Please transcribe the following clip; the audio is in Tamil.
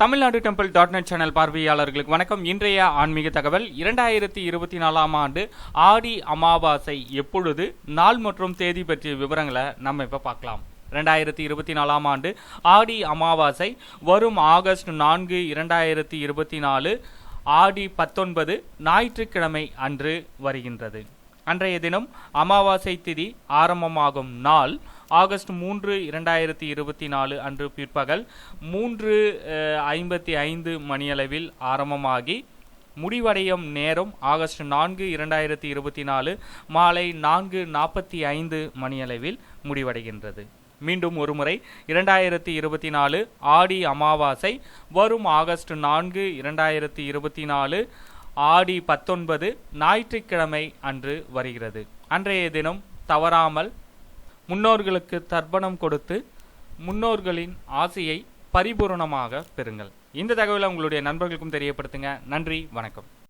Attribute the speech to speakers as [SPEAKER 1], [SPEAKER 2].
[SPEAKER 1] Tamil Nadu temple dot net channel பார்வையாளர்களுக்கு வணக்கம். இன்றைய ஆன்மீக தகவல் இரண்டாயிரத்தி இருபத்தி நாலாம் ஆண்டு ஆடி அமாவாசை எப்பொழுது நாள் மற்றும் தேதி பற்றிய விவரங்களை நம்ம இப்போ பார்க்கலாம். ரெண்டாயிரத்தி இருபத்தி நாலாம் ஆண்டு ஆடி அமாவாசை வரும் ஆகஸ்ட் நான்கு இரண்டாயிரத்தி இருபத்தி நாலு ஆடி பத்தொன்பது ஞாயிற்றுக்கிழமை அன்று வருகின்றது. அன்றைய தினம் அமாவாசை திதி ஆரம்பமாகும் நாள் ஆகஸ்ட் மூன்று இரண்டாயிரத்தி இருபத்தி நாலு அன்று பிற்பகல் மூன்று ஐம்பத்தி ஐந்து மணியளவில் ஆரம்பமாகி முடிவடையும் நேரம் ஆகஸ்ட் நான்கு இரண்டாயிரத்தி இருபத்தி நாலு மாலை நான்கு நாற்பத்தி ஐந்து மணியளவில் முடிவடைகின்றது. மீண்டும் ஒருமுறை இரண்டாயிரத்தி இருபத்தி நாலு ஆடி அமாவாசை வரும் ஆகஸ்ட் நான்கு இரண்டாயிரத்தி இருபத்தி நாலு ஆடி பத்தொன்பது ஞாயிற்றுக்கிழமை அன்று வருகிறது. அன்றைய தினம் தவறாமல் முன்னோர்களுக்கு தர்ப்பணம் கொடுத்து முன்னோர்களின் ஆசையை பரிபூரணமாக பெறுங்கள். இந்த தகவலை உங்களுடைய நண்பர்களுக்கும் தெரியப்படுத்துங்க. நன்றி வணக்கம்.